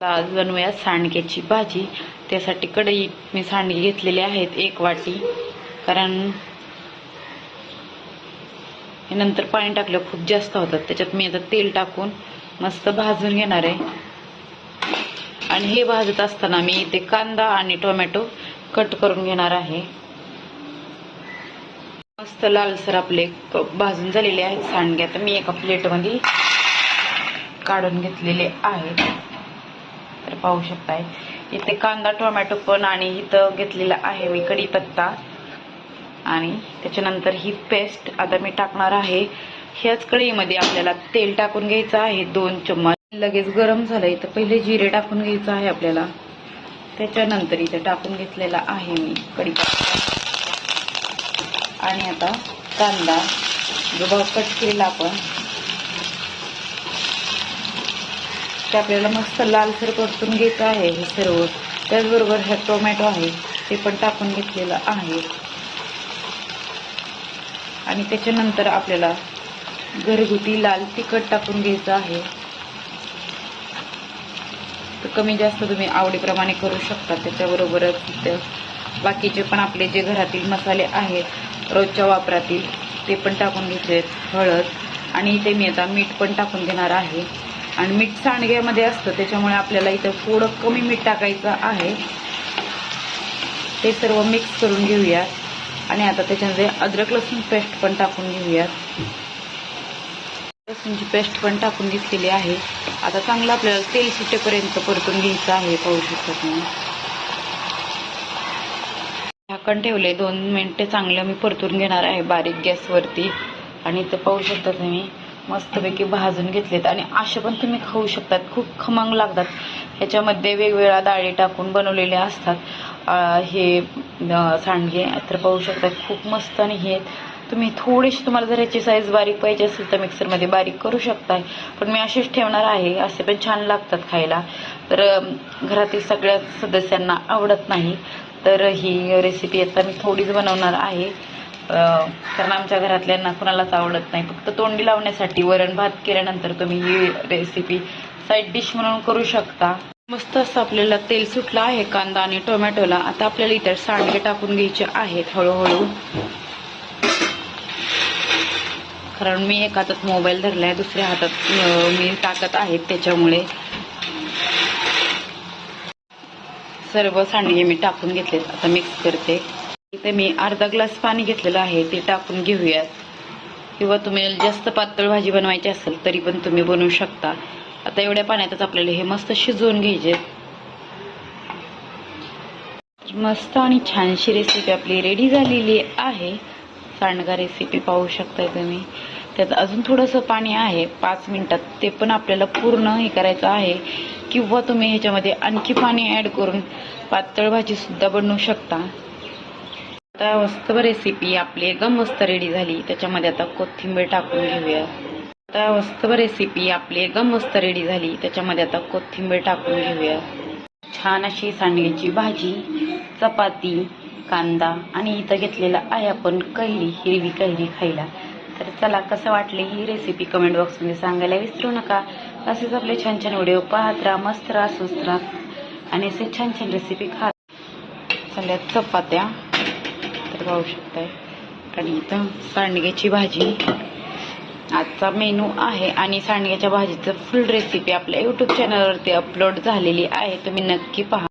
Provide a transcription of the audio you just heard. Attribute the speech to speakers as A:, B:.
A: आज बनवूया सांडग्याची भाजी. त्यासाठी कढई मी सांडगे घेतलेले आहेत एक वाटी. कारण हे नंतर पाणी टाकलं खूप जास्त होतात. त्याच्यात मी आता तेल टाकून मस्त भाजून घेणार आहे. आणि हे भाजत असताना मी इथे कांदा आणि टोमॅटो कट करून घेणार आहे. मस्त लालसर आपले भाजून झालेले आहेत सांडगे. आता मी एका प्लेटमध्ये काढून घेतलेले आहेत. पाहू शकताय. इथे कांदा टोमॅटो पण आणि इथं घेतलेला आहे मी कढीपत्ता. आणि त्याच्यानंतर ही पेस्ट आता मी टाकणार आहे. ह्याच कढईमध्ये आपल्याला तेल टाकून घ्यायचं आहे दोन चम्मच. लगेच गरम झालंय तर पहिले जिरे टाकून घ्यायचं आहे आपल्याला. त्याच्यानंतर इथे टाकून घेतलेला आहे मी कढीपत्ता. आणि आता कांदा जो भाव कट केलेला आपण ते आपल्याला मस्त लालसर परतून घ्यायचं आहे हे सर्व. त्याचबरोबर हे टोमॅटो आहे ते पण टाकून घेतलेलं आहे. आणि त्याच्यानंतर आपल्याला घरगुती लाल तिखट टाकून घ्यायचं आहे. तर कमी जास्त तुम्ही आवडीप्रमाणे करू शकता त्याच्याबरोबरच बाकीचे पण आपले जे घरातील मसाले आहेत रोजच्या वापरातील ते पण टाकून घेतले हळद. आणि इथे मी आता मीठ पण टाकून घेणार आहे. आणि मीठ सांडग्यामध्ये असतं त्याच्यामुळे आपल्याला इथं थोडं कमी मीठ टाकायचं आहे. ते सर्व मिक्स करून घेऊयात. आणि आता त्याच्यामध्ये अद्रक लसूण पेस्ट पण टाकून घेऊयात. लसूणची पेस्ट पण टाकून घेतलेली आहे. आता चांगलं आपल्याला तेल सुटेपर्यंत परतून घ्यायचं आहे पाहू शकता तुम्ही. झाकण ठेवले दोन मिनटं चांगलं मी परतून घेणार आहे बारीक गॅसवरती. आणि इथं पाहू शकता तुम्ही मस्तपैकी भाजून घेतलेत. आणि असे पण तुम्ही खाऊ शकतात. खूप खमंग लागतात. ह्याच्यामध्ये वेगवेगळ्या डाळी टाकून बनवलेले असतात. हे सांडगे तर पाहू शकतात खूप मस्त आणि हे तुम्ही थोडीशी तुम्हाला जर ह्याची साईज बारीक पाहिजे असेल तर मिक्सरमध्ये बारीक करू शकताय. पण मी अशीच ठेवणार आहे. असे पण छान लागतात खायला. तर घरातील सगळ्या सदस्यांना आवडत नाही. तर ही रेसिपी आता मी थोडीच बनवणार आहे. कारण आमच्या घरातल्यांना कुणालाच आवडत नाही. फक्त तोंडी लावण्यासाठी वरण भात केल्यानंतर तुम्ही ही रेसिपी साईड डिश म्हणून करू शकता. मस्त असं आपल्याला तेल सुटलं आहे कांदा आणि टोमॅटोला. आता आपल्याला इतर सांडगे टाकून घ्यायचे आहेत हळूहळू. कारण मी एका हातात मोबाईल धरलाय दुसऱ्या हातात मी टाकत आहे त्याच्यामुळे. सर्व सांडगे मी टाकून घेतलेत. आता मिक्स करते. इथे मी अर्धा ग्लास पाणी घेतलेलं आहे ते टाकून घेऊयात. किंवा तुम्ही जास्त पातळ भाजी बनवायची असेल तरी पण तुम्ही बनवू शकता. आता एवढ्या पाण्यातच आपल्याला हे मस्त शिजवून घ्यायचे. मस्त आणि छानशी रेसिपी आपली रेडी झालेली आहे. सांडगा रेसिपी पाहू शकताय तुम्ही. त्यात अजून थोडंसं पाणी आहे पाच मिनटात ते पण आपल्याला पूर्ण हे करायचं आहे. किंवा तुम्ही ह्याच्यामध्ये आणखी पाणी ॲड करून पातळ भाजीसुद्धा बनवू शकता. आता मस्त रेसिपी आपली एकदम मस्त रेडी झाली. त्याच्यामध्ये आता कोथिंबीर टाकून घेऊया. आता मस्त रेसिपी आपली एकदम मस्त रेडी झाली. त्याच्यामध्ये आता कोथिंबीर टाकून घेऊया. छान अशी सांडग्याची भाजी चपाती कांदा आणि इथं घेतलेला आहे आपण कैरी हिरवी कैरी खायला. तर चला कसं वाटले ही रेसिपी कमेंट बॉक्समध्ये सांगायला विसरू नका. असेच आपले छान छान व्हिडिओ पाहत राहा मस्त राहा स्वस्त राहा. आणि असे छान छान रेसिपी खा चालल्या चपात्या. पाहू शकताय. आणि इथं सांडग्याची भाजी. आजचा मेनू आहे आणि सांडग्याच्या भाजीचं फुल रेसिपी आपल्या यूट्यूब चॅनलवरती अपलोड झालेली आहे. तुम्ही नक्की पहा.